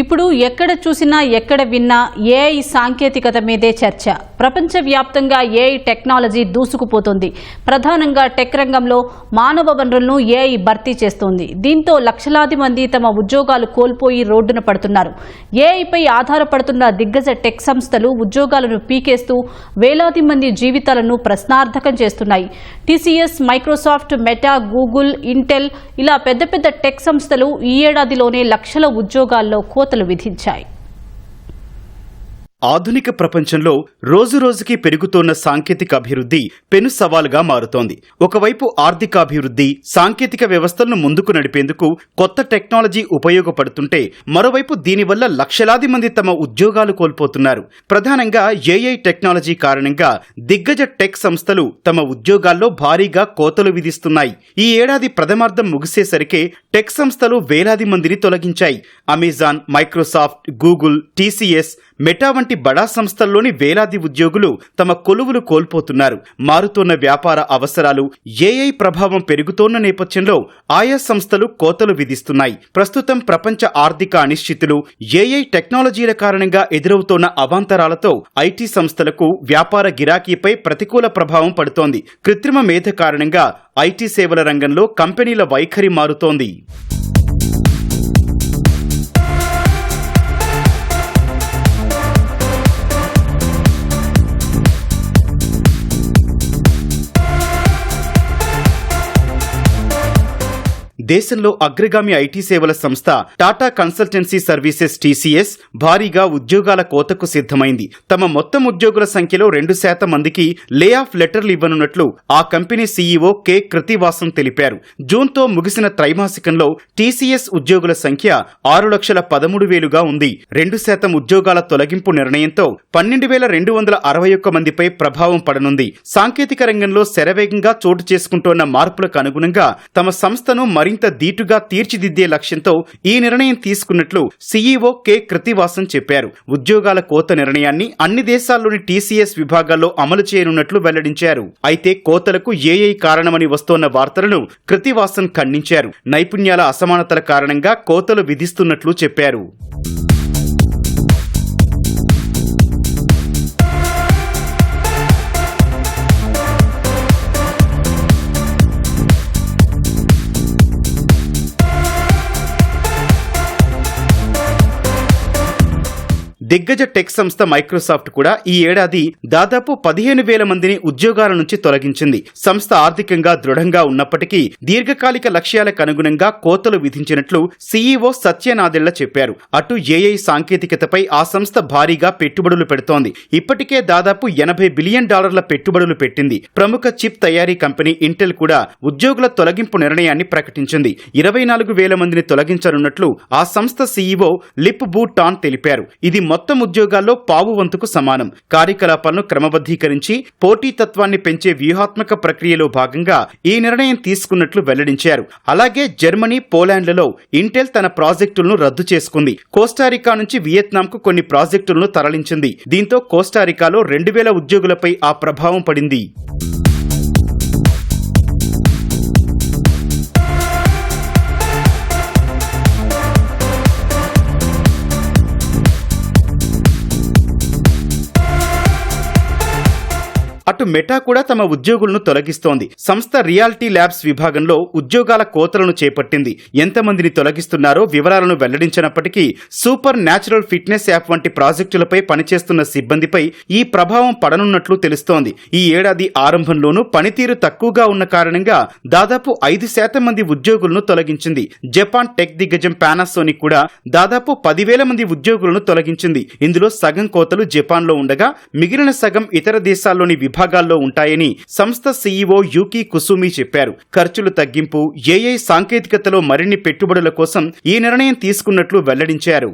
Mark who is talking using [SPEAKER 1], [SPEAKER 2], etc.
[SPEAKER 1] ఇప్పుడు ఎక్కడ చూసినా ఎక్కడ విన్నా ఏఐ సాంకేతికత మీదే చర్చ. ప్రపంచవ్యాప్తంగా ఏఐ టెక్నాలజీ దూసుకుపోతుంది. ప్రధానంగా టెక్ రంగంలో మానవ వనరులను ఏఐ భర్తీ చేస్తోంది. దీంతో లక్షలాది మంది తమ ఉద్యోగాలు కోల్పోయి రోడ్డున పడుతున్నారు. ఏఐపై ఆధారపడుతున్న దిగ్గజ టెక్ సంస్థలు ఉద్యోగాలను పీకేస్తూ వేలాది మంది జీవితాలను ప్రశ్నార్థకం చేస్తున్నాయి. TCS Microsoft Meta Google Intel ఇలా పెద్ద పెద్ద టెక్ సంస్థలు ఈ ఏడాదిలోనే లక్షల ఉద్యోగాల్లో కోతలు విధించాయి.
[SPEAKER 2] ఆధునిక ప్రపంచంలో రోజురోజుకి పెరుగుతోన్న సాంకేతిక అభివృద్ధి పెను సవాలుగా మారుతోంది. ఒకవైపు ఆర్థికాభివృద్ధి సాంకేతిక వ్యవస్థలను ముందుకు నడిపేందుకు కొత్త టెక్నాలజీ ఉపయోగపడుతుంటే మరోవైపు దీనివల్ల లక్షలాది మంది తమ ఉద్యోగాలు కోల్పోతున్నారు. ప్రధానంగా ఏఐ టెక్నాలజీ కారణంగా దిగ్గజ టెక్ సంస్థలు తమ ఉద్యోగాల్లో భారీగా కోతలు విధిస్తున్నాయి. ఈ ఏడాది ప్రథమార్థం ముగిసేసరికే టెక్ సంస్థలు వేలాది మందిని తొలగించాయి. Amazon Microsoft Google TCS Meta వంటి బడా సంస్థల్లోని వేలాది ఉద్యోగులు తమ కొలువులు కోల్పోతున్నారు. మారుతోన్న వ్యాపార అవసరాలు ఏఐ ప్రభావం పెరుగుతోన్న నేపథ్యంలో ఆయా సంస్థలు కోతలు విధిస్తున్నాయి. ప్రస్తుతం ప్రపంచ ఆర్థిక అనిశ్చితులు ఏఐ టెక్నాలజీల కారణంగా ఎదురవుతోన్న అవాంతరాలతో ఐటీ సంస్థలకు వ్యాపార గిరాకీపై ప్రతికూల ప్రభావం పడుతోంది. కృత్రిమ మేధ కారణంగా ఐటీ సేవల రంగంలో కంపెనీల వైఖరి మారుతోంది. దేశంలో అగ్రగామి ఐటీ సేవల సంస్థ టాటా కన్సల్టెన్సీ సర్వీసెస్ టీసీఎస్ భారీగా ఉద్యోగాల కోతకు సిద్ధమైంది. తమ మొత్తం ఉద్యోగుల సంఖ్యలో రెండు శాతం మందికి లే ఆఫ్ లెటర్లు ఇవ్వనున్నట్లు ఆ కంపెనీ సీఈఓ కె. కృతివాసం తెలిపారు. జూన్తో ముగిసిన త్రైమాసికంలో టీసీఎస్ ఉద్యోగుల సంఖ్య ఆరు లక్షల పదమూడు వేలుగా ఉంది. రెండు శాతం ఉద్యోగాల తొలగింపు నిర్ణయంతో పన్నెండు వేల రెండు వందల అరవై ఒక్క మందిపై ప్రభావం పడనుంది. సాంకేతిక రంగంలో శరవేగంగా చోటు చేసుకుంటోన్న మార్పులకు అనుగుణంగా తమ సంస్థను మరింత ధీటుగా తీర్చిదిద్దే లక్ష్యంతో ఈ నిర్ణయం తీసుకున్నట్లు సీఈఓ కె. కృతివాసన్ చెప్పారు. ఉద్యోగాల కోత నిర్ణయాన్ని అన్ని దేశాల్లోని టీసీఎస్ విభాగాల్లో అమలు చేయనున్నట్లు వెల్లడించారు. అయితే కోతలకు ఏఐ కారణమని వస్తోన్న వార్తలను కృతివాసన్ ఖండించారు. నైపుణ్యాల అసమానతల కారణంగా కోతలు విధిస్తున్నట్లు చెప్పారు. దిగ్గజ టెక్ సంస్థ మైక్రోసాఫ్ట్ కూడా ఈ ఏడాది దాదాపు పదిహేను వేల మందిని ఉద్యోగాల నుంచి తొలగించింది. సంస్థ ఆర్థికంగా దృఢంగా ఉన్నప్పటికీ దీర్ఘకాలిక లక్ష్యాలకు అనుగుణంగా కోతలు విధించినట్లు సీఈఓ సత్యనాదెళ్ళ చెప్పారు. అటు ఏఐ సాంకేతికతపై ఆ సంస్థ భారీగా పెట్టుబడులు పెడుతోంది. ఇప్పటికే దాదాపు ఎనభై బిలియన్ డాలర్ల పెట్టుబడులు పెట్టింది. ప్రముఖ చిప్ తయారీ కంపెనీ ఇంటెల్ కూడా ఉద్యోగుల తొలగింపు నిర్ణయాన్ని ప్రకటించింది. ఇరవై నాలుగు వేల మందిని తొలగించనున్నట్లు ఆ సంస్థ సీఈఓ లిప్ బూ టాన్ తెలిపారు. ఇది మొత్తం మొత్తం ఉద్యోగాల్లో పావు వంతుకు సమానం. కార్యకలాపాలను క్రమబద్ధీకరించి పోటీతత్వాన్ని పెంచే వ్యూహాత్మక ప్రక్రియలో భాగంగా ఈ నిర్ణయం తీసుకున్నట్లు వెల్లడించారు. అలాగే జర్మనీ పోలాండ్లలో ఇంటెల్ తన ప్రాజెక్టులను రద్దు చేసుకుంది. కోస్టారికా నుంచి వియత్నాంకు కొన్ని ప్రాజెక్టులను తరలించింది. దీంతో కోస్టారికాలో రెండు వేల ఉద్యోగులపై ఆ ప్రభావం పడింది. అటు మెటా కూడా తమ ఉద్యోగులను తొలగిస్తోంది. సంస్థ రియాలిటీ ల్యాబ్స్ విభాగంలో ఉద్యోగాల కోతలను చేపట్టింది. ఎంతమందిని తొలగిస్తున్నారో వివరాలను వెల్లడించినప్పటికీ సూపర్ న్యాచురల్ ఫిట్నెస్ యాప్ వంటి ప్రాజెక్టులపై పనిచేస్తున్న సిబ్బందిపై ఈ ప్రభావం పడనున్నట్లు తెలుస్తోంది. ఈ ఏడాది ఆరంభంలోనూ పనితీరు తక్కువగా ఉన్న కారణంగా దాదాపు ఐదు శాతం మంది ఉద్యోగులను తొలగించింది. జపాన్ టెక్ దిగ్గజం పానాసోనిక్ కూడా దాదాపు పదివేల మంది ఉద్యోగులను తొలగించింది. ఇందులో సగం కోతలు జపాన్లో ఉండగా మిగిలిన సగం ఇతర దేశాల్లోని విభాగాల్లో ఉంటాయని సంస్థ సీఈఓ యూకీ కుసుమి చెప్పారు. ఖర్చులు తగ్గింపు ఏఐ సాంకేతికతలో మరిన్ని పెట్టుబడుల కోసం ఈ నిర్ణయం తీసుకున్నట్లు వెల్లడించారు.